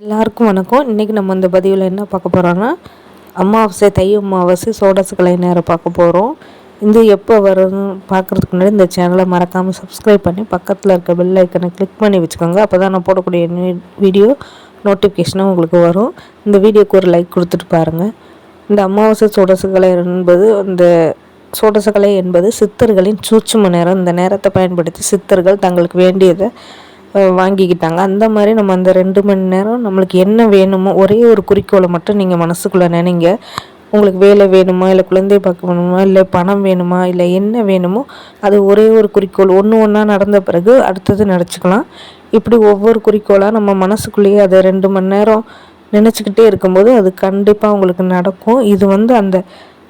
எல்லாருக்கும் வணக்கம். இன்றைக்கி நம்ம இந்த பதிவில் என்ன பார்க்க போகிறோன்னா அமாவாசை தை அமாவாசை கலை நேரம் பார்க்க போகிறோம் இது எப்போ வரும்னு பார்க்குறதுக்கு முன்னாடி இந்த சேனலை மறக்காமல் சப்ஸ்கிரைப் பண்ணி பக்கத்தில் இருக்க பெல் ஐக்கனை கிளிக் பண்ணி வச்சுக்கோங்க. அப்போ தான் நான் போடக்கூடிய வீடியோ நோட்டிஃபிகேஷனும் உங்களுக்கு வரும். இந்த வீடியோக்கு ஒரு லைக் கொடுத்துட்டு பாருங்கள் இந்த அமாவாசை கலை என்பது இந்த சோடசுக்கலை என்பது சித்தர்களின் சூட்சும நேரம். இந்த நேரத்தை பயன்படுத்தி சித்தர்கள் தங்களுக்கு வேண்டியதை வாங்கிக்கிட்டாங்க. அந்த மாதிரி நம்ம அந்த ரெண்டு மணி நேரம் நம்மளுக்கு என்ன வேணுமோ ஒரே ஒரு குறிக்கோளை மட்டும் நீங்கள் மனசுக்குள்ளே நினைங்க. உங்களுக்கு வேலை வேணுமா? இல்லை குழந்தை பார்க்க வேணுமா? இல்லை பணம் வேணுமா? இல்லை என்ன வேணுமோ அது ஒரே ஒரு குறிக்கோள். ஒன்று ஒன்றா நடந்த பிறகு அடுத்தது நினச்சிக்கலாம். இப்படி ஒவ்வொரு குறிக்கோளாக நம்ம மனசுக்குள்ளேயே அதை ரெண்டு மணி நேரம் நினச்சிக்கிட்டே இருக்கும்போது அது கண்டிப்பாக உங்களுக்கு நடக்கும். இது வந்து அந்த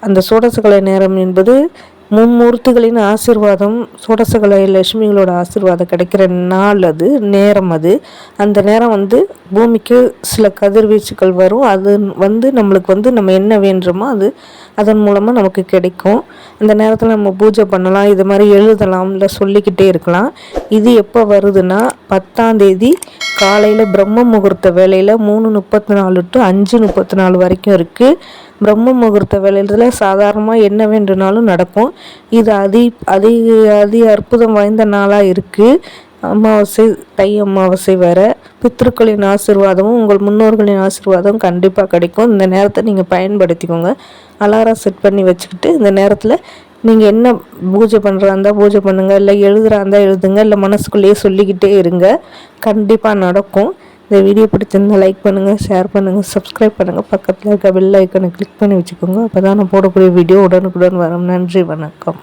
அந்த சோடசக்கலை நேரம் என்பது மும்மூர்த்திகளின் ஆசிர்வாதம் சோடசகலை லட்சுமிகளோட ஆசிர்வாதம் கிடைக்கிற நாள் அது நேரம் அது. அந்த நேரம் வந்து பூமிக்கு சில கதிர்வீச்சுகள் வரும். அது வந்து நம்மளுக்கு வந்து நம்ம என்ன வேண்டுமோ அது அதன் மூலமாக நமக்கு கிடைக்கும். அந்த நேரத்தில் நம்ம பூஜை பண்ணலாம் இது மாதிரி எழுதலாம் இல்லை சொல்லிக்கிட்டே இருக்கலாம். இது எப்போ வருதுன்னா பத்தாம் தேதி காலையில் பிரம்ம முகூர்த்த வேலையில் மூணு முப்பத்தி நாலு டு அஞ்சு முப்பத்தி நாலு வரைக்கும் இருக்குது பிரம்ம முகூர்த்த வேலையில் சாதாரணமாக என்ன வேண்டுனாலும் நடக்கும். இது அதி அதி அதி அற்புதம் வாய்ந்த நாளாக இருக்குது அமாவாசை தை அமாவாசை வேற. பித்ருக்களின் ஆசிர்வாதமும் உங்கள் முன்னோர்களின் ஆசிர்வாதம் கண்டிப்பாக கிடைக்கும். இந்த நேரத்தை நீங்கள் பயன்படுத்திக்கோங்க. அலாரம் செட் பண்ணி வச்சுக்கிட்டு இந்த நேரத்தில் நீங்கள் என்ன பூஜை பண்ணுறா இருந்தால் பூஜை பண்ணுங்கள் இல்லை எழுதுகிறாந்தா இருந்தால் எழுதுங்க இல்லை மனசுக்குள்ளேயே சொல்லிக்கிட்டே இருங்க. கண்டிப்பாக நடக்கும். இந்த வீடியோ பிடிச்சிருந்தால் லைக் பண்ணுங்கள் ஷேர் பண்ணுங்கள் சப்ஸ்கிரைப் பண்ணுங்கள் பக்கத்தில் இருக்க பெல் ஐக்கனை கிளிக் பண்ணி வச்சுக்கோங்க. அப்போ தான் நான் போடக்கூடிய வீடியோ உடனுக்குடன் வரும். நன்றி வணக்கம்.